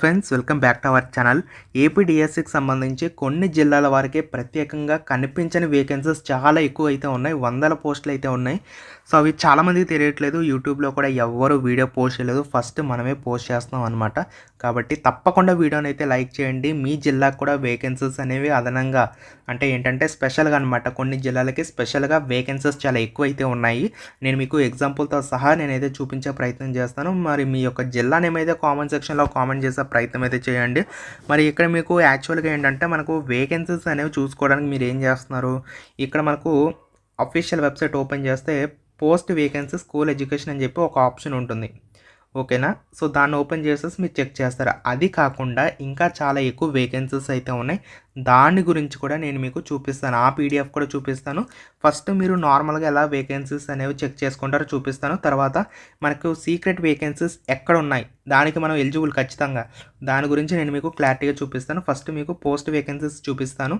Friends welcome back to our channel ఏపీడిఎస్సికి సంబంధించి కొన్ని జిల్లాల వారికి ప్రత్యేకంగా కనిపించని వేకెన్సీస్ చాలా ఎక్కువ అయితే ఉన్నాయి. వందల పోస్టులు అయితే ఉన్నాయి. సో అవి చాలామందికి తెలియట్లేదు. యూట్యూబ్లో కూడా ఎవ్వరూ వీడియో పోస్ట్ చేయలేదు. ఫస్ట్ మనమే పోస్ట్ చేస్తున్నాం అనమాట కాబట్టి తప్పకుండా వీడియోని అయితే లైక్ చేయండి. మీ జిల్లాకు కూడా వేకెన్సీస్ అనేవి అదనంగా అంటే ఏంటంటే స్పెషల్గా అనమాట కొన్ని జిల్లాలకి స్పెషల్గా వేకెన్సీస్ చాలా ఎక్కువ అయితే ఉన్నాయి. నేను మీకు ఎగ్జాంపుల్తో సహా నేనైతే చూపించే ప్రయత్నం చేస్తాను. మరి మీ యొక్క జిల్లా నేమైతే కామెంట్ సెక్షన్లో కామెంట్ చేసే ప్రయత్నం అయితే చేయండి. మరి ఇక్కడ మీకు యాక్చువల్గా ఏంటంటే మనకు వేకెన్సీస్ అనేవి చూసుకోవడానికి మీరు ఏం చేస్తున్నారు? ఇక్కడ మనకు అఫీషియల్ వెబ్సైట్ ఓపెన్ చేస్తే పోస్ట్ వేకెన్సీ స్కూల్ ఎడ్యుకేషన్ అని చెప్పి ఒక ఆప్షన్ ఉంటుంది. ఓకేనా? సో దాన్ని ఓపెన్ చేసేసి మీరు చెక్ చేస్తారు. అది కాకుండా ఇంకా చాలా ఎక్కువ వేకెన్సీస్ అయితే ఉన్నాయి. దాని గురించి కూడా నేను మీకు చూపిస్తాను. ఆ పీడిఎఫ్ కూడా చూపిస్తాను. ఫస్ట్ మీరు నార్మల్గా ఎలా వేకెన్సీస్ అనేవి చెక్ చేసుకుంటారో చూపిస్తాను. తర్వాత మనకు సీక్రెట్ వేకెన్సీస్ ఎక్కడ ఉన్నాయి దానికి మనం ఎలిజిబుల్ ఖచ్చితంగా. దాని గురించి నేను మీకు క్లారిటీగా చూపిస్తాను. ఫస్ట్ మీకు పోస్ట్ వేకెన్సీస్ చూపిస్తాను.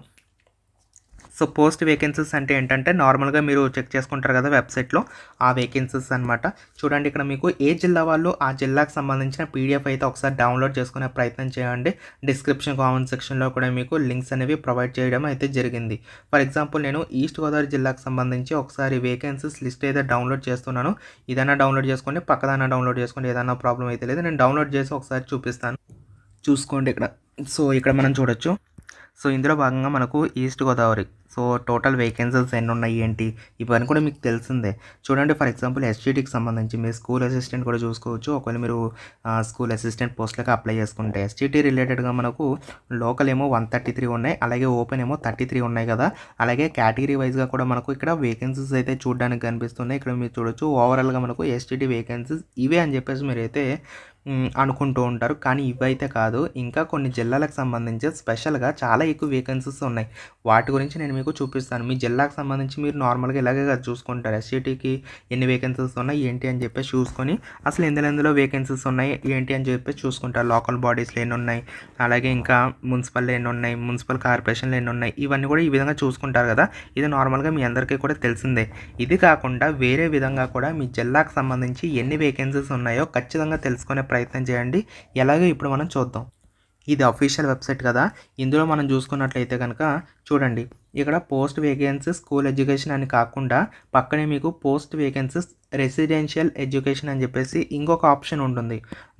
సో పోస్ట్ వేకెన్సీస్ అంటే ఏంటంటే నార్మల్గా మీరు చెక్ చేసుకుంటారు కదా వెబ్సైట్లో ఆ వేకెన్సీస్ అనమాట చూడండి ఇక్కడ మీకు ఏ జిల్లా వాళ్ళు ఆ జిల్లాకు సంబంధించిన పీడిఎఫ్ అయితే ఒకసారి డౌన్లోడ్ చేసుకునే ప్రయత్నం చేయండి. డిస్క్రిప్షన్ కామెంట్ సెక్షన్లో కూడా మీకు లింక్స్ అనేవి ప్రొవైడ్ చేయడం అయితే జరిగింది. ఫర్ ఎగ్జాంపుల్ నేను ఈస్ట్ గోదావరి జిల్లాకు సంబంధించి ఒకసారి వేకెన్సీస్ లిస్ట్ అయితే డౌన్లోడ్ చేస్తున్నాను. ఇదైనా డౌన్లోడ్ చేసుకోండి పక్కదైనా డౌన్లోడ్ చేసుకోండి ఏదైనా ప్రాబ్లం అయితే లేదు. నేను డౌన్లోడ్ చేసి ఒకసారి చూపిస్తాను. చూసుకోండి ఇక్కడ. సో ఇక్కడ మనం చూడొచ్చు. సో ఇందులో భాగంగా మనకు east Godavari so total vacancies ఎన్ని ఉన్నాయి ఏంటి? ఇవన్నీ కూడా మీకు తెలిసిందే. చూడండి ఫర్ ఎగ్జాంపుల్ ఎస్టీటీకి సంబంధించి మీరు స్కూల్ అసిస్టెంట్ కూడా చూసుకోవచ్చు. ఒకవేళ మీరు స్కూల్ అసిస్టెంట్ పోస్ట్లకు అప్లై చేసుకుంటే ఎస్టీటీ రిలేటెడ్గా మనకు లోకల్ ఏమో వన్ థర్టీ త్రీ ఉన్నాయి. అలాగే ఓపెన్ ఏమో థర్టీ త్రీ ఉన్నాయి కదా. అలాగే కేటగిరీ వైజ్గా కూడా మనకు ఇక్కడ వేకెన్సీస్ అయితే చూడడానికి కనిపిస్తున్నాయి. ఇక్కడ మీరు చూడొచ్చు ఓవరాల్గా మనకు ఎస్టీటీ వేకెన్సీస్ ఇవే అని చెప్పేసి మీరైతే అనుకుంటూ ఉంటారు. కానీ ఇవైతే కాదు. ఇంకా కొన్ని జిల్లాలకు సంబంధించి స్పెషల్గా చాలా ఎక్కువ వేకెన్సీస్ ఉన్నాయి. వాటి గురించి నేను మీకు చూపిస్తాను. మీ జిల్లాకు సంబంధించి మీరు నార్మల్గా ఇలాగే చూసుకుంటారు. ఎస్సీటీకి ఎన్ని వేకెన్సీస్ ఉన్నాయి? ఏంటి అని చెప్పేసి చూసుకొని అసలు ఎందులో ఎందులో వేకెన్సీస్ ఉన్నాయి? ఏంటి అని చెప్పేసి చూసుకుంటారు. లోకల్ బాడీస్లో ఎన్ని ఉన్నాయి అలాగే ఇంకా మున్సిపల్ ఎన్ని ఉన్నాయి మున్సిపల్ కార్పొరేషన్లు ఎన్ని ఉన్నాయి ఇవన్నీ కూడా ఈ విధంగా చూసుకుంటారు కదా. ఇది నార్మల్గా మీ అందరికీ కూడా తెలిసిందే. ఇది కాకుండా వేరే విధంగా కూడా మీ జిల్లాకు సంబంధించి ఎన్ని వేకెన్సీస్ ఉన్నాయో ఖచ్చితంగా తెలుసుకునే ప్రయత్నం చేయండి. ఎలాగో ఇప్పుడు మనం చూద్దాం. ఇది అఫీషియల్ వెబ్సైట్ కదా. ఇందులో మనం చూసుకున్నట్లయితే కనుక చూడండి. ఇక్కడ పోస్ట్ వేకెన్సీస్ స్కూల్ ఎడ్యుకేషన్ అని కాకుండా పక్కనే మీకు పోస్ట్ వేకెన్సీస్ రెసిడెన్షియల్ ఎడ్యుకేషన్ అని చెప్పేసి ఇంకొక ఆప్షన్ ఉంటుంది.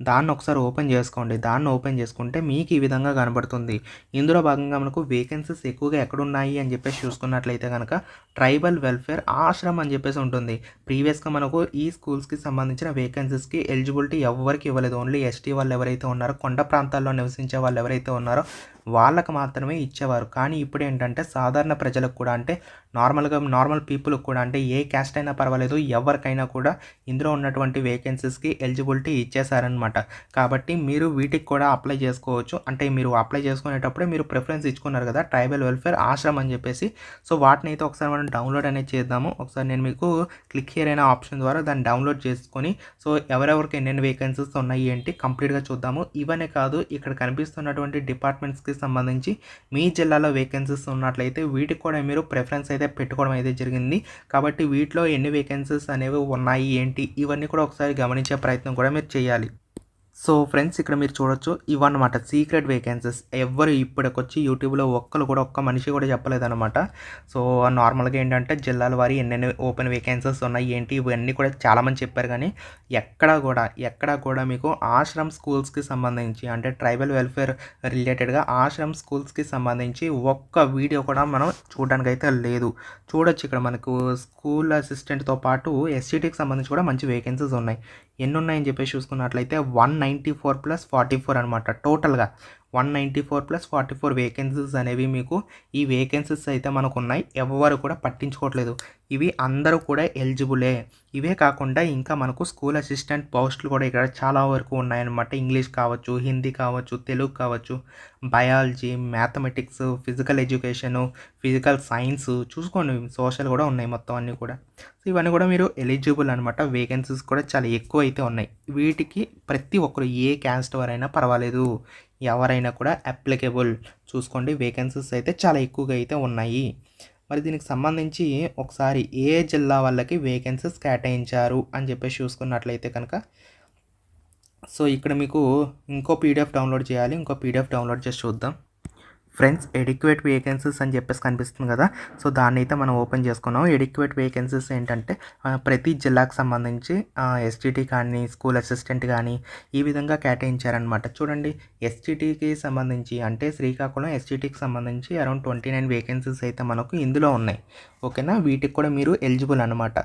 దాన్ని ఒకసారి ఓపెన్ చేసుకోండి. దాన్ని ఓపెన్ చేసుకుంటే మీకు ఈ విధంగా కనబడుతుంది. ఇందులో భాగంగా మనకు వేకెన్సీస్ ఎక్కువగా ఎక్కడున్నాయి అని చెప్పేసి చూసుకున్నట్లయితే కనుక ట్రైబల్ వెల్ఫేర్ ఆశ్రమం అని చెప్పేసి ఉంటుంది. ప్రీవియస్గా మనకు ఈ స్కూల్స్కి సంబంధించిన వేకెన్సీస్కి ఎలిజిబిలిటీ ఎవరికి ఇవ్వలేదు. ఓన్లీ ఎస్టీ వాళ్ళు ఎవరైతే ఉన్నారో కొండ ప్రాంతాల్లో నివసించే వాళ్ళు ఎవరైతే ఉన్నారో వాళ్ళకు మాత్రమే ఇచ్చేవారు. కానీ ఇప్పుడు ఏంటంటే సాధారణ ప్రజలకు కూడా అంటే నార్మల్గా నార్మల్ పీపుల్కి కూడా అంటే ఏ క్యాస్ట్ అయినా పర్వాలేదు. ఎవరికైనా కూడా ఇందులో ఉన్నటువంటి వేకెన్సీస్కి ఎలిజిబిలిటీ ఇచ్చేసారనమాట కాబట్టి మీరు వీటికి కూడా అప్లై చేసుకోవచ్చు. అంటే మీరు అప్లై చేసుకునేటప్పుడే మీరు ప్రిఫరెన్స్ ఇచ్చుకున్నారు కదా ట్రైబల్ వెల్ఫేర్ ఆశ్రమ్ అని చెప్పేసి. సో వాటిని అయితే ఒకసారి మనం డౌన్లోడ్ అనేది చేద్దాము. ఒకసారి నేను మీకు క్లిక్ హియర్ అయిన ఆప్షన్ ద్వారా దాన్ని డౌన్లోడ్ చేసుకొని సో ఎవరెవరికి ఎన్నెన్ని వేకెన్సీస్ ఉన్నాయి ఏంటి కంప్లీట్గా చూద్దాము. ఇవనే కాదు ఇక్కడ కనిపిస్తున్నటువంటి డిపార్ట్మెంట్స్కి సంబంధించి మీ జిల్లాలో వేకెన్సీస్ ఉన్నట్లయితే వీటికి కూడా మీరు ప్రిఫరెన్స్ అయితే పెట్టుకోవడం అయితే జరిగింది. కాబట్టి వీటిలో ఎన్ని వేకెన్సీస్ అనేవి ఉన్నాయి ఏంటి? ఇవన్నీ కూడా ఒకసారి గమనించే ప్రయత్నం కూడా మీరు చేయాలి. సో ఫ్రెండ్స్ ఇక్కడ మీరు చూడొచ్చు ఇవన్నమాట. Secret vacancies. ఎవ్వరు ఇప్పటికొచ్చి యూట్యూబ్లో ఒక్కరు కూడా ఒక్క మనిషి కూడా చెప్పలేదన్నమాట. సో నార్మల్గా ఏంటంటే జిల్లాల వారి ఎన్నెన్ని ఓపెన్ వేకెన్సీస్ ఉన్నాయి ఏంటి ఇవన్నీ కూడా చాలామంది చెప్పారు. కానీ ఎక్కడా కూడా ఎక్కడా కూడా మీకు ఆశ్రమ్ స్కూల్స్కి సంబంధించి అంటే ట్రైబల్ వెల్ఫేర్ రిలేటెడ్గా ఆశ్రమ్ స్కూల్స్కి సంబంధించి ఒక్క వీడియో కూడా మనం చూడడానికి అయితే లేదు. చూడొచ్చు ఇక్కడ మనకు స్కూల్ అసిస్టెంట్తో పాటు ఎస్సీటీకి సంబంధించి కూడా మంచి వేకెన్సీస్ ఉన్నాయి. ఎన్ని ఉన్నాయని చెప్పేసి చూసుకున్నట్లయితే one ninety four plus forty four అనమాట టోటల్గా one ninety four plus forty four vacancies అనేవి మీకు ఈ వేకెన్సీస్ అయితే మనకు ఉన్నాయి ఎవరు కూడా పట్టించుకోవట్లేదు. ఇవి అందరూ కూడా ఎలిజిబులే. ఇవే కాకుండా ఇంకా మనకు స్కూల్ అసిస్టెంట్ పోస్టులు కూడా ఇక్కడ చాలా వరకు ఉన్నాయన్నమాట. ఇంగ్లీష్ కావచ్చు హిందీ కావచ్చు తెలుగు కావచ్చు biology mathematics physical education physical science చూసుకోండి. సోషల్ కూడా ఉన్నాయి మొత్తం అన్నీ కూడా. సో ఇవన్నీ కూడా మీరు ఎలిజిబుల్ అనమాట వేకెన్సీస్ కూడా చాలా ఎక్కువ అయితే ఉన్నాయి. వీటికి ప్రతి ఒక్కరు ఏ క్యాస్ట్ వారైనా పర్వాలేదు. ఎవరైనా కూడా అప్లికేబుల్ చూసుకోండి. వేకెన్సీస్ అయితే చాలా ఎక్కువగా అయితే ఉన్నాయి. మరి దీనికి సంబంధించి ఒకసారి ఏ జిల్లా వాళ్ళకి వేకెన్సీస్ కేటాయించారు అని చెప్పేసి చూసుకున్నట్లయితే కనుక సో ఇక్కడ మీకు ఇంకో పీడిఎఫ్ డౌన్లోడ్ చేయాలి. ఇంకో పీడిఎఫ్ డౌన్లోడ్ చేసి చూద్దాం. ఫ్రెండ్స్ ఎడిక్యువేట్ వేకెన్సీస్ అని చెప్పేసి కనిపిస్తుంది కదా. సో దాన్ని అయితే మనం ఓపెన్ చేసుకున్నాం. ఎడిక్యువేట్ వేకెన్సీస్ ఏంటంటే ప్రతి జిల్లాకు సంబంధించి ఎస్టీటీ కానీ స్కూల్ అసిస్టెంట్ కానీ ఈ విధంగా కేటాయించారనమాట చూడండి ఎస్టీటీకి సంబంధించి అంటే శ్రీకాకుళం ఎస్టీటీకి సంబంధించి అరౌండ్ ట్వంటీ నైన్ వేకెన్సీస్ అయితే మనకు ఇందులో ఉన్నాయి. ఓకేనా? వీటికి కూడా మీరు ఎలిజిబుల్ అనమాట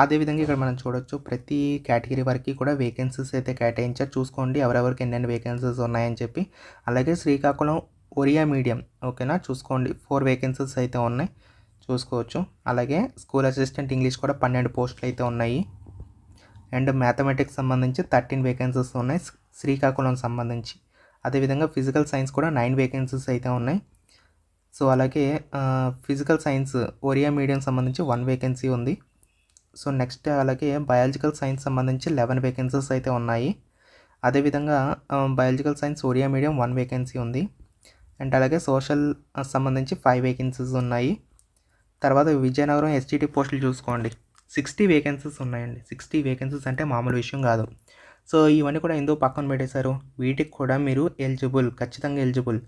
అదేవిధంగా ఇక్కడ మనం చూడొచ్చు ప్రతి కేటగిరీ వరకు కూడా వేకెన్సీస్ అయితే కేటాయించారు. చూసుకోండి ఎవరెవరికి ఎన్నెన్ని వేకెన్సీస్ ఉన్నాయని చెప్పి. అలాగే శ్రీకాకుళం ఒరియా మీడియం ఓకేనా? చూసుకోండి. ఫోర్ వేకెన్సీస్ అయితే ఉన్నాయి. చూసుకోవచ్చు. అలాగే స్కూల్ అసిస్టెంట్ ఇంగ్లీష్ కూడా పన్నెండు పోస్టులు అయితే ఉన్నాయి. అండ్ మ్యాథమెటిక్స్ సంబంధించి థర్టీన్ వేకెన్సీస్ ఉన్నాయి. శ్రీకాకుళం సంబంధించి. అదేవిధంగా ఫిజికల్ సైన్స్ కూడా నైన్ వేకెన్సీస్ అయితే ఉన్నాయి. సో అలాగే ఫిజికల్ సైన్స్ ఒరియా మీడియం సంబంధించి వన్ వేకెన్సీ ఉంది. సో నెక్స్ట్ అలాగే బయాలజికల్ సైన్స్ సంబంధించి లెవెన్ వేకెన్సీస్ అయితే ఉన్నాయి. అదేవిధంగా biological science Oriya medium one vacancy ఉంది. అండ్ అలాగే సోషల్ సంబంధించి ఫైవ్ వేకెన్సీస్ ఉన్నాయి. తర్వాత విజయనగరం ఎస్టీటీ పోస్టులు చూసుకోండి. సిక్స్టీ వేకెన్సీస్ ఉన్నాయండి. సిక్స్టీ వేకెన్సీస్ అంటే మామూలు విషయం కాదు. సో ఇవన్నీ కూడా ఎందుకు పక్కన పెట్టేశారు? వీటికి కూడా మీరు ఎలిజిబుల్ ఖచ్చితంగా ఎలిజిబుల్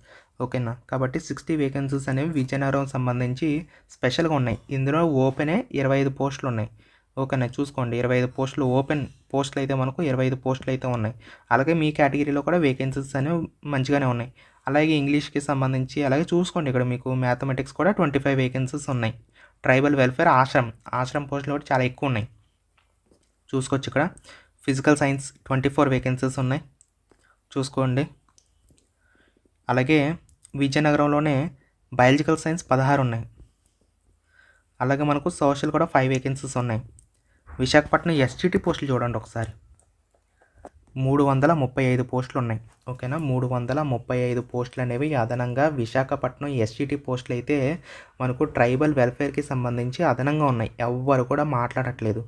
ఓకేనా కాబట్టి సిక్స్టీ వేకెన్సీస్ అనేవి విజయనగరం సంబంధించి స్పెషల్గా ఉన్నాయి. ఇందులో ఓపెనే ఇరవై ఐదు పోస్టులు ఉన్నాయి. ఓకేనా చూసుకోండి. ఇరవై ఐదు పోస్టులు ఓపెన్ పోస్టులు అయితే మనకు ఇరవై ఐదు పోస్టులు అయితే ఉన్నాయి. అలాగే మీ కేటగిరీలో కూడా వేకెన్సీస్ అనేవి మంచిగానే ఉన్నాయి. అలాగే ఇంగ్లీష్కి సంబంధించి అలాగే చూసుకోండి ఇక్కడ మీకు మ్యాథమెటిక్స్ కూడా ట్వంటీ ఫైవ్ వేకెన్సీస్ ఉన్నాయి. ట్రైబల్ వెల్ఫేర్ ఆశ్రమ్ ఆశ్రమ్ పోస్టులు కూడా చాలా ఎక్కువ ఉన్నాయి. చూసుకోవచ్చు ఇక్కడ. Physical science twenty four vacancies ఉన్నాయి. చూసుకోండి. అలాగే విజయనగరంలోనే బయాలజికల్ సైన్స్ పదహారు ఉన్నాయి. అలాగే మనకు సోషల్ కూడా ఫైవ్ వేకెన్సీస్ ఉన్నాయి. విశాఖపట్నం ఎస్టీటీ పోస్టులు చూడండి ఒకసారి. మూడు వందల ముప్పై ఐదు పోస్టులు ఉన్నాయి ఓకేనా? మూడు వందల ముప్పై ఐదు పోస్టులు అనేవి అదనంగా విశాఖపట్నం ఎస్టీటీ పోస్టులు అయితే మనకు ట్రైబల్ వెల్ఫేర్కి సంబంధించి అదనంగా ఉన్నాయి. ఎవ్వరు కూడా మాట్లాడట్లేదు.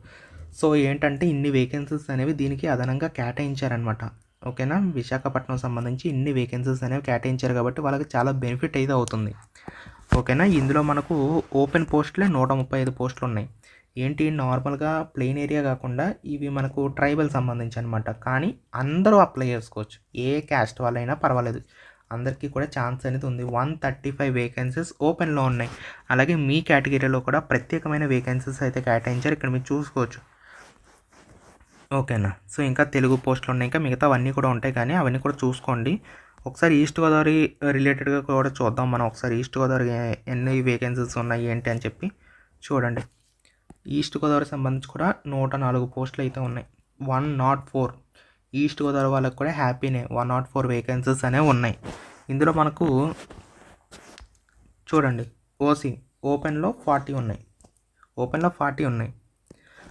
సో ఏంటంటే ఇన్ని వేకెన్సీస్ అనేవి దీనికి అదనంగా కేటాయించారనమాట ఓకేనా? విశాఖపట్నం సంబంధించి ఇన్ని వేకెన్సీస్ అనేవి కేటాయించారు కాబట్టి వాళ్ళకి చాలా బెనిఫిట్ అయితే అవుతుంది. ఓకేనా? ఇందులో మనకు ఓపెన్ పోస్టులే నూట ముప్పై ఐదు పోస్టులు ఉన్నాయి ఏంటి నార్మల్గా ప్లెయిన్ ఏరియా కాకుండా ఇవి మనకు ట్రైబల్ సంబంధించి అనమాట కానీ అందరూ అప్లై చేసుకోవచ్చు. ఏ క్యాస్ట్ వాళ్ళైనా పర్వాలేదు. అందరికీ కూడా ఛాన్స్ అనేది ఉంది. వన్ థర్టీ ఫైవ్ వేకెన్సీస్ ఓపెన్లో ఉన్నాయి. అలాగే మీ కేటగిరీలో కూడా ప్రత్యేకమైన వేకెన్సీస్ అయితే కేటాయించారు. ఇక్కడ మీరు చూసుకోవచ్చు. ఓకేనా? సో ఇంకా తెలుగు పోస్టులు ఉన్నాయి. ఇంకా మిగతా అవన్నీ కూడా ఉంటాయి. కానీ అవన్నీ కూడా చూసుకోండి. ఒకసారి ఈస్ట్ గోదావరి రిలేటెడ్గా కూడా చూద్దాం మనం. ఒకసారి ఈస్ట్ గోదావరి ఎన్ని వేకెన్సీస్ ఉన్నాయి ఏంటి అని చెప్పి చూడండి. ఈస్ట్ గోదావరి సంబంధించి కూడా నూట నాలుగు పోస్టులు అయితే ఉన్నాయి. One nought four east Godavari వాళ్ళకి కూడా హ్యాపీనే వన్ నాట్ ఫోర్ వేకెన్సీస్ అనేవి ఉన్నాయి. ఇందులో మనకు చూడండి. ఓసీ ఓపెన్లో ఫార్టీ ఉన్నాయి. ఓపెన్లో ఫార్టీ ఉన్నాయి.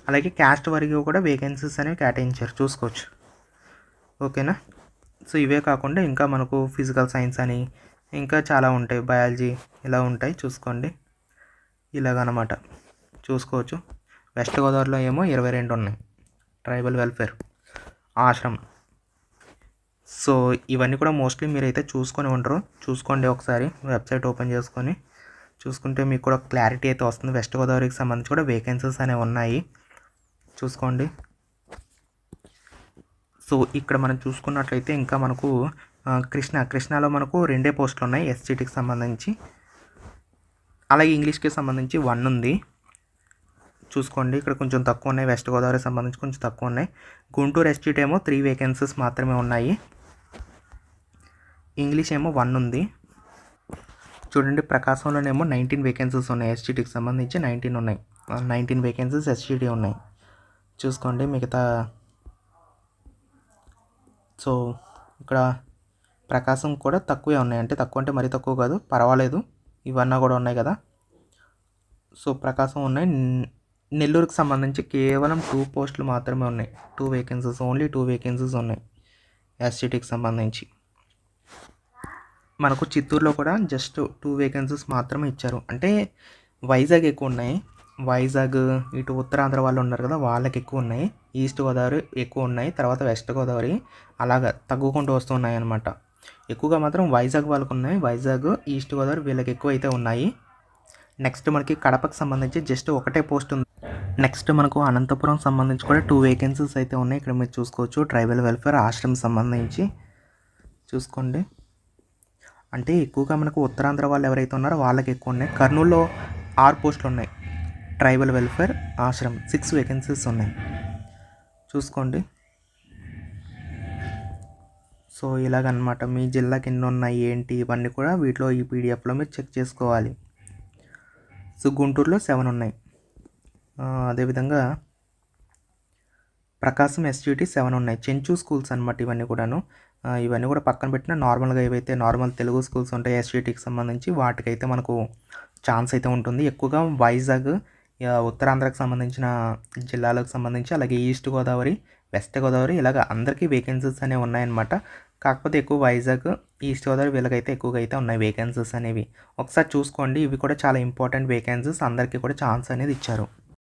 అలాగే క్యాస్ట్ వరకు కూడా వేకెన్సీస్ అనేవి కేటాయించారు. చూసుకోవచ్చు. ఓకేనా సో ఇవే కాకుండా ఇంకా మనకు ఫిజికల్ సైన్స్ అని ఇంకా చాలా ఉంటాయి. బయాలజీ ఇలా ఉంటాయి. చూసుకోండి. ఇలాగనమాట. చూసుకోవచ్చు. వెస్ట్ గోదావరిలో ఏమో ఇరవై రెండు ఉన్నాయి. Tribal welfare Ashram. సో ఇవన్నీ కూడా మోస్ట్లీ మీరైతే చూసుకొని ఉంటారు చూసుకోండి ఒకసారి. వెబ్సైట్ ఓపెన్ చేసుకొని చూసుకుంటే మీకు కూడా క్లారిటీ అయితే వస్తుంది. వెస్ట్ గోదావరికి సంబంధించి కూడా వేకెన్సీస్ అనేవి ఉన్నాయి. చూసుకోండి. సో ఇక్కడ మనం చూసుకున్నట్లయితే ఇంకా మనకు కృష్ణ. కృష్ణాలో మనకు రెండే పోస్టులు ఉన్నాయి. ఎస్జిటికి సంబంధించి. అలాగే ఇంగ్లీష్కి సంబంధించి వన్ ఉంది. చూసుకోండి. ఇక్కడ కొంచెం తక్కువ ఉన్నాయి వెస్ట్ గోదావరి సంబంధించి కొంచెం తక్కువ ఉన్నాయి గుంటూరు ఎస్టీట్ ఏమో త్రీ వేకెన్సీస్ మాత్రమే ఉన్నాయి. ఇంగ్లీష్ ఏమో వన్ ఉంది. చూడండి ప్రకాశంలోనేమో నైన్టీన్ వేకెన్సీస్ ఉన్నాయి. ఎస్టీటీకి సంబంధించి నైన్టీన్ ఉన్నాయి. నైన్టీన్ వేకెన్సీస్ ఎస్టీటీ ఉన్నాయి. చూసుకోండి మిగతా. సో ఇక్కడ ప్రకాశం కూడా తక్కువే ఉన్నాయి. అంటే తక్కువ అంటే మరీ తక్కువ కాదు. పర్వాలేదు. ఇవన్నీ కూడా ఉన్నాయి కదా. సో ప్రకాశం ఉన్నాయి. నెల్లూరుకి సంబంధించి కేవలం టూ పోస్టులు మాత్రమే ఉన్నాయి. Two vacancies only two vacancies ఉన్నాయి. ఎస్సిటీకి సంబంధించి. మనకు చిత్తూరులో కూడా జస్ట్ టూ వేకెన్సీస్ మాత్రమే ఇచ్చారు. అంటే వైజాగ్ ఎక్కువ ఉన్నాయి. వైజాగ్ ఇటు ఉత్తరాంధ్ర వాళ్ళు ఉన్నారు కదా వాళ్ళకి ఎక్కువ ఉన్నాయి. ఈస్ట్ గోదావరి ఎక్కువ ఉన్నాయి. తర్వాత వెస్ట్ గోదావరి అలాగా తగ్గుకుంటూ వస్తున్నాయి అనమాట ఎక్కువగా మాత్రం వైజాగ్ వాళ్ళకు ఉన్నాయి. వైజాగ్ ఈస్ట్ గోదావరి వీళ్ళకి ఎక్కువ అయితే ఉన్నాయి. నెక్స్ట్ మనకి కడపకు సంబంధించి జస్ట్ ఒకటే పోస్ట్ ఉంది. నెక్స్ట్ మనకు అనంతపురం సంబంధించి కూడా టూ వేకెన్సీస్ అయితే ఉన్నాయి. ఇక్కడ మీరు చూసుకోవచ్చు. ట్రైబల్ వెల్ఫేర్ ఆశ్రమం సంబంధించి చూసుకోండి. అంటే ఎక్కువగా మనకు ఉత్తరాంధ్ర వాళ్ళు ఎవరైతే ఉన్నారో వాళ్ళకి ఎక్కువ ఉన్నాయి. కర్నూలులో ఆరు పోస్టులు ఉన్నాయి. ట్రైబల్ వెల్ఫేర్ ఆశ్రమం సిక్స్ వేకెన్సీస్ ఉన్నాయి. చూసుకోండి. సో ఇలాగనమాట. మీ జిల్లాకి ఎన్ని ఉన్నాయి ఏంటి ఇవన్నీ కూడా వీటిలో ఈ పీడిఎఫ్లో మీరు చెక్ చేసుకోవాలి. సో గుంటూరులో సెవెన్ ఉన్నాయి. అదేవిధంగా ప్రకాశం ఎస్జిటి సెవెన్ ఉన్నాయి. చెంచు స్కూల్స్ అనమాట ఇవన్నీ కూడాను. ఇవన్నీ కూడా పక్కన పెట్టిన నార్మల్గా ఏవైతే నార్మల్ తెలుగు స్కూల్స్ ఉంటాయి ఎస్జిటికి సంబంధించి వాటికైతే మనకు ఛాన్స్ అయితే ఉంటుంది. ఎక్కువగా వైజాగ్ ఉత్తరాంధ్రకు సంబంధించిన జిల్లాలకు సంబంధించి అలాగే ఈస్ట్ గోదావరి వెస్ట్ గోదావరి ఇలాగ అందరికీ వేకెన్సీస్ అనేవి ఉన్నాయన్నమాట. కాకపోతే ఎక్కువ వైజాగ్ ఈస్ట్ గోదావరి వీళ్ళకైతే ఎక్కువగా అయితే ఉన్నాయి వేకెన్సీస్ అనేవి. ఒకసారి చూసుకోండి ఇవి కూడా చాలా ఇంపార్టెంట్ వేకెన్సీస్ అందరికీ కూడా ఛాన్స్ అనేది ఇచ్చారు.